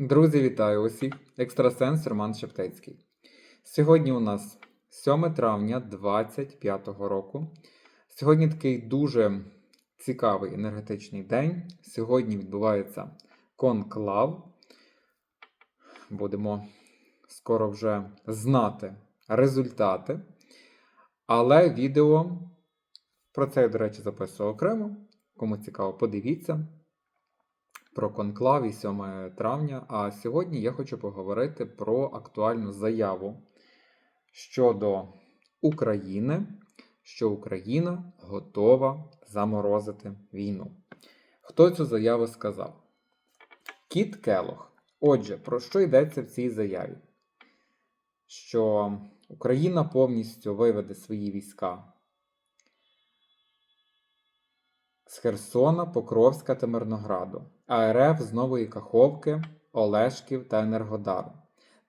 Друзі, вітаю усіх! Екстрасенс Роман Шептецький. Сьогодні у нас 7 травня 2025 року. Сьогодні такий дуже цікавий енергетичний день. Сьогодні відбувається конклав. Будемо скоро вже знати результати. Але відео про це я, до речі, записую окремо. Кому цікаво, подивіться про конклав і 7 травня. А сьогодні я хочу поговорити про актуальну заяву щодо України, що Україна готова заморозити війну. Хто цю заяву сказав? Кіт Келох. Отже, про що йдеться в цій заяві? Що Україна повністю виведе свої війська з Херсона, Покровська та Мирнограду, а РФ з Нової Каховки, Олешків та Енергодару.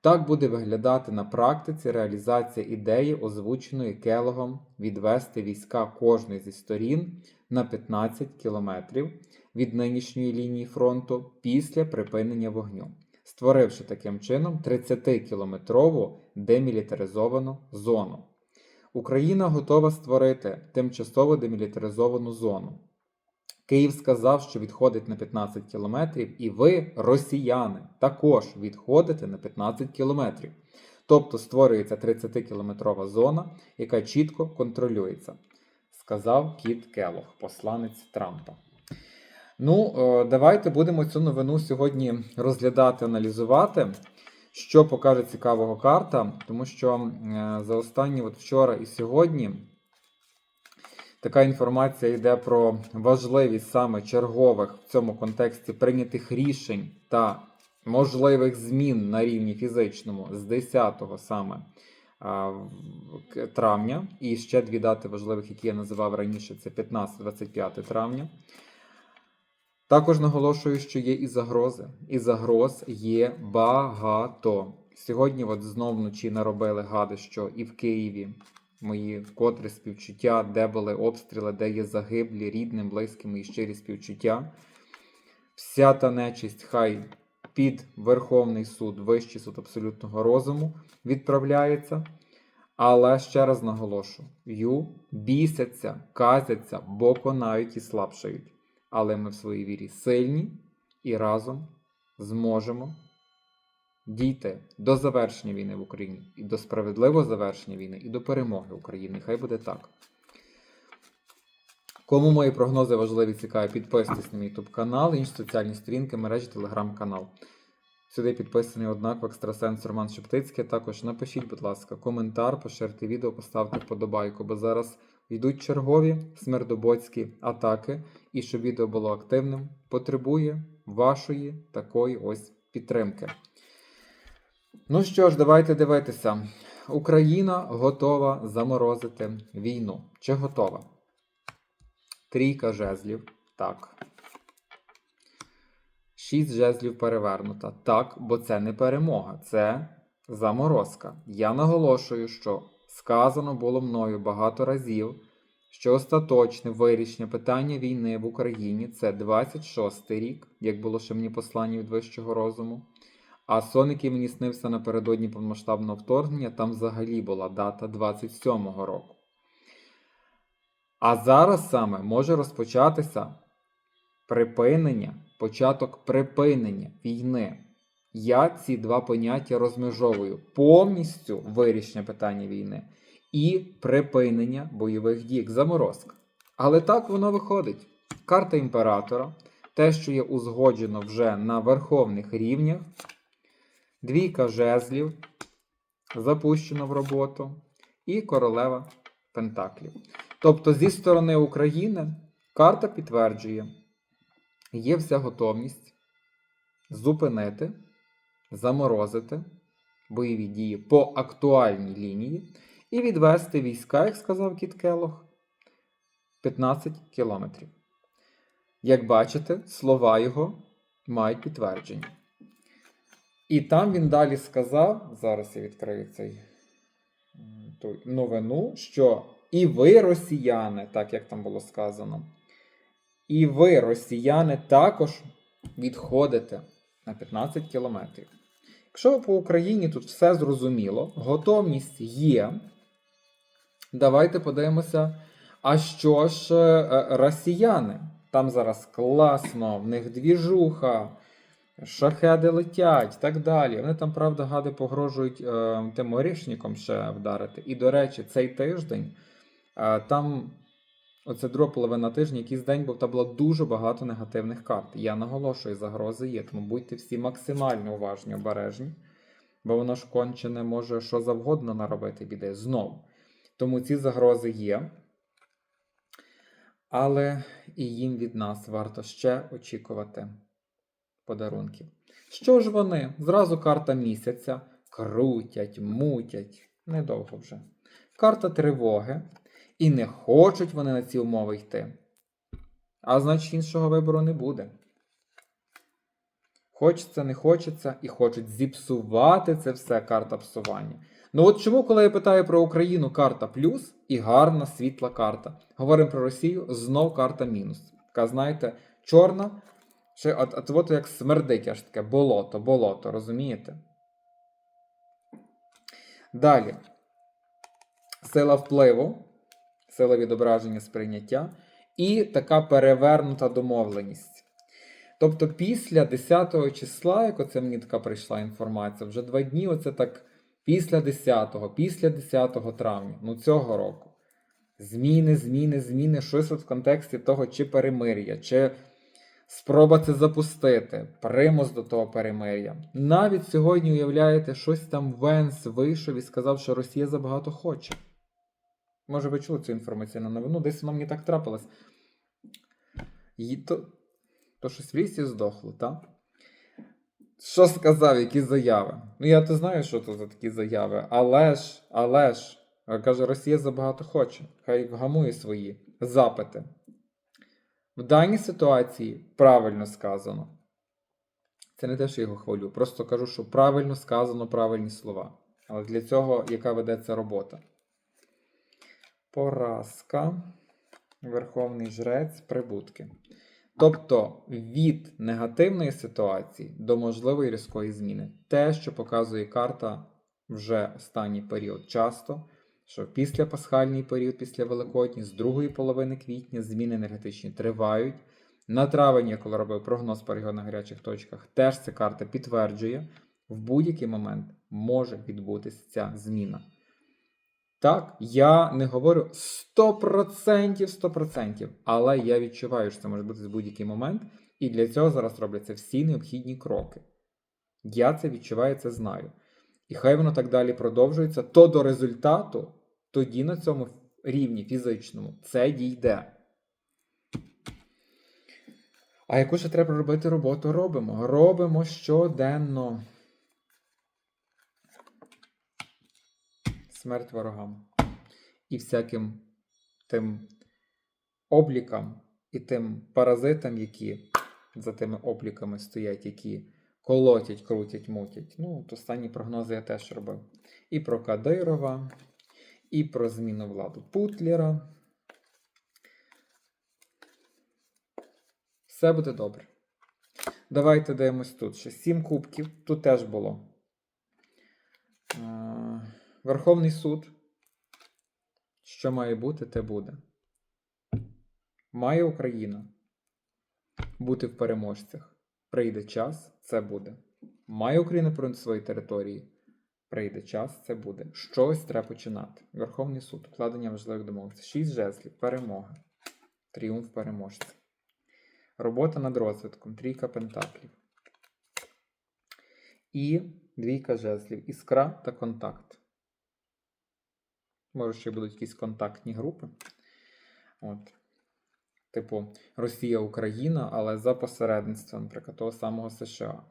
Так буде виглядати на практиці реалізація ідеї, озвученої Келогом відвести війська кожної зі сторін на 15 кілометрів від нинішньої лінії фронту після припинення вогню, створивши таким чином 30-кілометрову демілітаризовану зону. Україна готова створити тимчасово демілітаризовану зону. Київ сказав, що відходить на 15 кілометрів, і ви, росіяни, також відходите на 15 кілометрів. Тобто створюється 30-кілометрова зона, яка чітко контролюється, сказав Кіт Келох, посланець Трампа. Ну, е, давайте будемо цю новину сьогодні розглядати, аналізувати. Що покаже цікавого карта, тому що е, за останні от вчора і сьогодні Така інформація йде про важливість саме чергових в цьому контексті прийнятих рішень та можливих змін на рівні фізичному з 10 саме травня. І ще дві дати важливих, які я називав раніше: це 15-25 травня. Також наголошую, що є і загрози. І загроз є багато. Сьогодні, от знов вночі наробили гади, що і в Києві мої вкотре співчуття, де були обстріли, де є загиблі, рідним, близькими і щирі співчуття. Вся та нечисть хай під Верховний суд, Вищий суд абсолютного розуму відправляється. Але ще раз наголошую: бісяться, казяться, бо конають і слабшають. Але ми в своїй вірі сильні і разом зможемо дійти до завершення війни в Україні, і до справедливого завершення війни, і до перемоги України. Хай буде так. Кому мої прогнози важливі цікаві, підписуйтесь на мій YouTube канал, інші соціальні сторінки, мережі, телеграм-канал. Сюди підписаний однак в екстрасенс Роман Шептицький. Також напишіть, будь ласка, коментар, поширте відео, поставте вподобайку, бо зараз йдуть чергові смердобоцькі атаки, і щоб відео було активним, потребує вашої такої ось підтримки. Ну що ж, давайте дивитися. Україна готова заморозити війну. Чи готова? Трійка жезлів. Так. Шість жезлів перевернута. Так, бо це не перемога, це заморозка. Я наголошую, що сказано було мною багато разів, що остаточне вирішення питання війни в Україні це 26 й рік, як було ще мені послання від вищого розуму. А сон, який мені снився напередодні повномасштабного вторгнення, там взагалі була дата 27-го року. А зараз саме може розпочатися припинення, початок припинення війни. Я ці два поняття розмежовую повністю вирішення питання війни і припинення бойових дій, заморозка. Але так воно виходить. Карта імператора, те, що є узгоджено вже на верховних рівнях. Двійка жезлів запущено в роботу. І королева Пентаклів. Тобто, зі сторони України карта підтверджує, є вся готовність зупинити, заморозити бойові дії по актуальній лінії і відвести війська, як сказав Кіт Келох, 15 кілометрів. Як бачите, слова його мають підтвердження. І там він далі сказав, зараз я відкрию цей ту новину, що і ви, росіяни, так як там було сказано, і ви, росіяни, також відходите на 15 кілометрів. Якщо по Україні тут все зрозуміло, готовність є. Давайте подивимося, а що ж е, росіяни? Там зараз класно, в них двіжуха, шахеди летять і так далі. Вони там, правда, гади погрожують е, тим орішником ще вдарити. І, до речі, цей тиждень е, там оце друга половина тижня, якийсь день був, там було дуже багато негативних карт. Я наголошую, загрози є, тому будьте всі максимально уважні, обережні, бо воно ж кончене може що завгодно наробити біди знову. Тому ці загрози є. Але і їм від нас варто ще очікувати подарунків. Що ж вони? Зразу карта місяця крутять, мутять. Недовго вже. Карта тривоги. І не хочуть вони на ці умови йти. А значить, іншого вибору не буде. Хочеться, не хочеться, і хочуть зіпсувати це все карта псування. Ну от чому, коли я питаю про Україну, карта плюс і гарна світла карта. Говоримо про Росію, знов карта мінус. Така, знаєте, чорна, ще от, от, от як смердить аж таке болото, болото, розумієте? Далі. Сила впливу, сила відображення сприйняття і така перевернута домовленість. Тобто після 10 числа, як оце мені така прийшла інформація, вже два дні, оце так після 10-го, після 10 травня, ну цього року. Зміни, зміни, зміни, щось от в контексті того, чи перемир'я, чи спроба це запустити, примус до того перемир'я. Навіть сьогодні, уявляєте, щось там Венс вийшов і сказав, що Росія забагато хоче. Може, ви чули цю інформаційну новину, десь воно мені так трапилось. І то, то щось в лісі здохло, так? Що сказав, які заяви? Ну, я то знаю, що це за такі заяви. Але ж, але ж, каже, Росія забагато хоче. Хай вгамує свої запити. В даній ситуації правильно сказано. Це не те, що я його хвалю. Просто кажу, що правильно сказано правильні слова. Але для цього яка ведеться робота? Поразка. Верховний жрець, прибутки. Тобто від негативної ситуації до можливої різкої зміни. Те, що показує карта вже останній період часто, що після пасхальний період, після Великодні, з другої половини квітня зміни енергетичні тривають. На травень, я коли робив прогноз по регіонах гарячих точках, теж ця карта підтверджує, в будь-який момент може відбутися ця зміна. Так, я не говорю 100%, 100%, але я відчуваю, що це може бути в будь-який момент, і для цього зараз робляться всі необхідні кроки. Я це відчуваю, це знаю. І хай воно так далі продовжується, то до результату, тоді на цьому рівні фізичному це дійде. А яку ще треба робити роботу? Робимо. Робимо щоденно. Смерть ворогам. І всяким тим облікам і тим паразитам, які за тими обліками стоять, які колотять, крутять, мутять. Ну, от останні прогнози я теж робив. І про Кадирова, і про зміну владу Путлера. Все буде добре. Давайте дивимось тут ще. Сім кубків. Тут теж було. Е, Верховний суд. Що має бути, те буде. Має Україна бути в переможцях. Прийде час, це буде. Має Україна про свої території. Прийде час, це буде. Щось треба починати. Верховний суд, укладення важливих домовленостей. Шість жезлів, перемога. Тріумф переможця. Робота над розвитком. Трійка пентаклів. І двійка жезлів. Іскра та контакт. Може, ще будуть якісь контактні групи. От. Типу, Росія, Україна, але за посередництвом, наприклад, того самого США.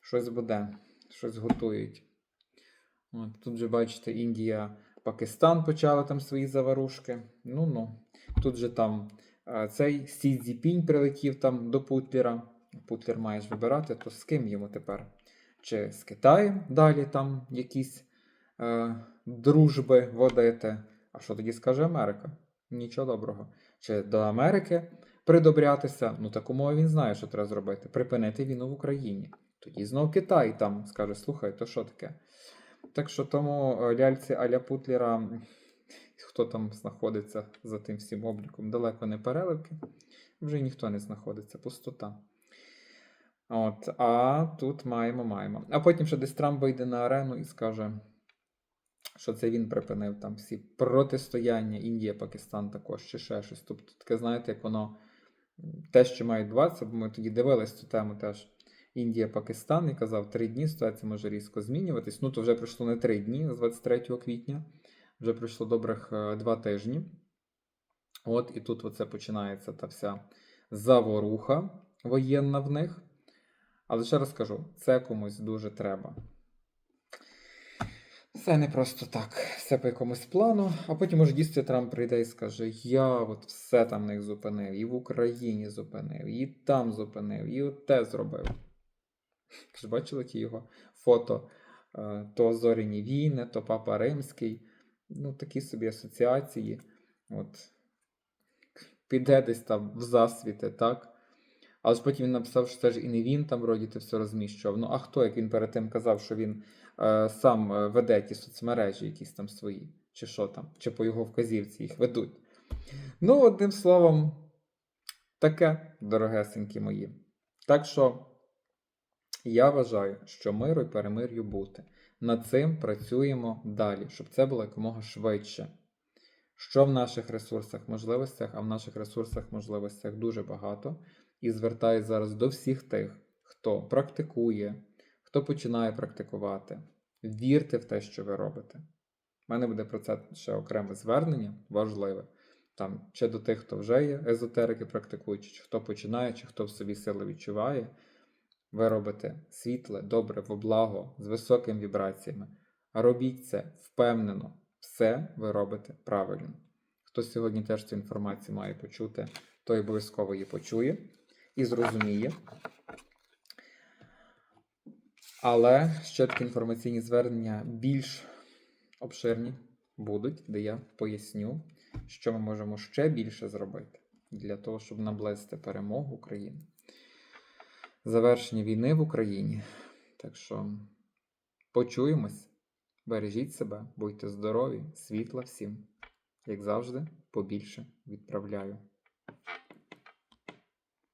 Щось буде, щось готують. От, Тут же, бачите, Індія, Пакистан почали там свої заварушки. Ну-ну. Тут же там е, цей Сі Цзіпінь прилетів там до Путлера. Путлер маєш вибирати, то з ким йому тепер? Чи з Китаєм далі там якісь е, дружби водити? А що тоді скаже Америка? Нічого доброго. Чи до Америки придобрятися? Ну так умови він знає, що треба зробити. Припинити війну в Україні. Тоді знов Китай там скаже: слухай, то що таке? Так що тому е, ляльці Аля Путлера, хто там знаходиться за тим всім обліком, далеко не переливки, вже ніхто не знаходиться, пустота. От, а тут маємо, маємо. А потім ще десь Трамп вийде на арену і скаже, що це він припинив там всі протистояння Індія, Пакистан також, чи ще щось. Тобто, таке, знаєте, як воно те, що має відбуватися, бо ми тоді дивились цю тему теж. Індія, Пакистан, і казав, три дні ситуація може різко змінюватись. Ну, то вже пройшло не три дні з 23 квітня, вже пройшло добрих е, два тижні. От і тут оце починається та вся заворуха воєнна в них. Але ще раз кажу, це комусь дуже треба. Все не просто так, все по якомусь плану, а потім може дійсно Трамп прийде і скаже: Я от все там в них зупинив, і в Україні зупинив, і там зупинив, і от те зробив. Ви ж бачили ті його фото? Е, То зоряні війни, то Папа Римський. Ну, такі собі асоціації. От. Піде десь там в засвіти, так? Але ж потім він написав, що це ж і не він там вроді ти все розміщував. Ну а хто, як він перед тим казав, що він е, сам е, веде ті соцмережі, якісь там свої, чи що там, чи по його вказівці їх ведуть. Ну, одним словом, таке, дорогесенькі мої. Так що я вважаю, що миру і перемир'ю бути. Над цим працюємо далі, щоб це було якомога швидше. Що в наших ресурсах можливостях, а в наших ресурсах можливостях дуже багато. І звертаюсь зараз до всіх тих, хто практикує, хто починає практикувати. Вірте в те, що ви робите. У мене буде про це ще окреме звернення, важливе. Там, чи до тих, хто вже є езотерики практикуючи, чи хто починає, чи хто в собі сили відчуває. Ви робите світле, добре, во благо, з високими вібраціями. Робіть це впевнено. Все ви робите правильно. Хто сьогодні теж цю інформацію має почути, той обов'язково її почує і зрозуміє. Але ще такі інформаційні звернення більш обширні будуть, де я поясню, що ми можемо ще більше зробити для того, щоб наблизити перемогу України, завершення війни в Україні. Так що почуємось, бережіть себе, будьте здорові, світла всім. Як завжди, побільше відправляю.